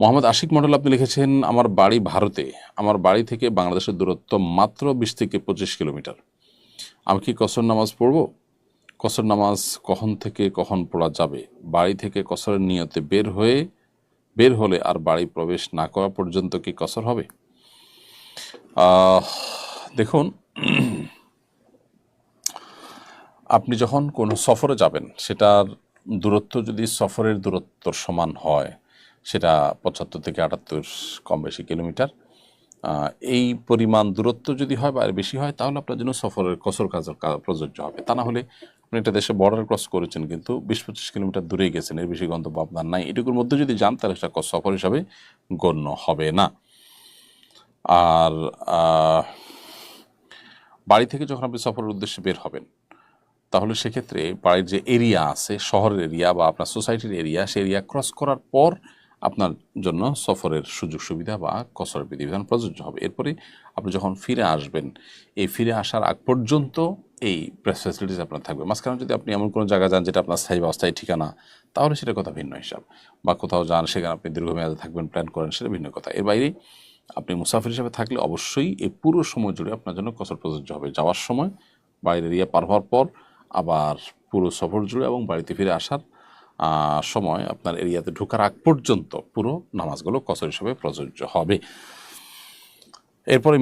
মোহাম্মদ আশিক মন্ডল আপনি লিখেছেন, আমার বাড়ি ভারতে। আমার বাড়ি থেকে বাংলাদেশের দূরত্ব মাত্র বিশ থেকে পঁচিশ কিলোমিটার। আমি কি কসর নামাজ পড়ব? কসর নামাজ কখন থেকে কখন পড়া যাবে? বাড়ি থেকে কসরের নিয়তে বের হয়ে, বের হলে আর বাড়ি প্রবেশ না করা পর্যন্ত কি কসর হবে? দেখুন, আপনি যখন কোনো সফরে যাবেন, সেটার দূরত্ব যদি সফরের দূরত্বর সমান হয় সেটা পঁচাত্তর থেকে আটাত্তর কম বেশি কিলোমিটার। এই পরিমাণ দূরত্ব যদি হয় বা এর বেশি হয়, তাহলে আপনার জন্য সফরের কসর কাজ প্রযোজ্য হবে। তা না হলে আপনি একটা দেশে বর্ডার ক্রস করেছেন, কিন্তু বিশ পঁচিশ কিলোমিটার দূরে গেছেন, এর বেশি গন্তব্য আপনার নাই। এটুকুর মধ্যে যদি যান, তাহলে সেটা সফর হিসাবে গণ্য হবে না। আর বাড়ি থেকে যখন আপনি সফরের উদ্দেশ্যে বের হবেন, তাহলে সেক্ষেত্রে বাড়ির যে এরিয়া আছে, শহরের এরিয়া বা আপনার সোসাইটির এরিয়া সেই এরিয়া ক্রস করার পর আপনার জন্য সফরের সুযোগ সুবিধা বা কসরের বিধিবিধান প্রযোজ্য হবে। এরপরে আপনি যখন ফিরে আসবেন, এই ফিরে আসার আগ পর্যন্ত এই প্রেস ফ্যাসিলিটিস আপনার থাকবে। মাঝখানে যদি আপনি এমন কোনো জায়গা যান যেটা আপনার স্থায়ী বা অস্থায়ী ঠিকানা, তাহলে সেটা কথা ভিন্ন হিসাব। বা কোথাও যান, সেখানে আপনি দীর্ঘমেয়াদে থাকবেন প্ল্যান করেন, সেটা ভিন্ন কথা। এর বাইরে আপনি মুসাফির হিসেবে থাকলে অবশ্যই এই পুরো সময় জুড়ে আপনার জন্য কসর প্রযোজ্য হবে। যাওয়ার সময় বাইরে এরিয়া পার হওয়ার পর আবার পুরো সফর জুড়ে এবং বাড়িতে ফিরে আসার সময় আপনার এরিয়াতে ঢোকার আগ পর্যন্ত পুরো নামাজগুলো কসর হিসেবে প্রযোজ্য হবে। এরপরে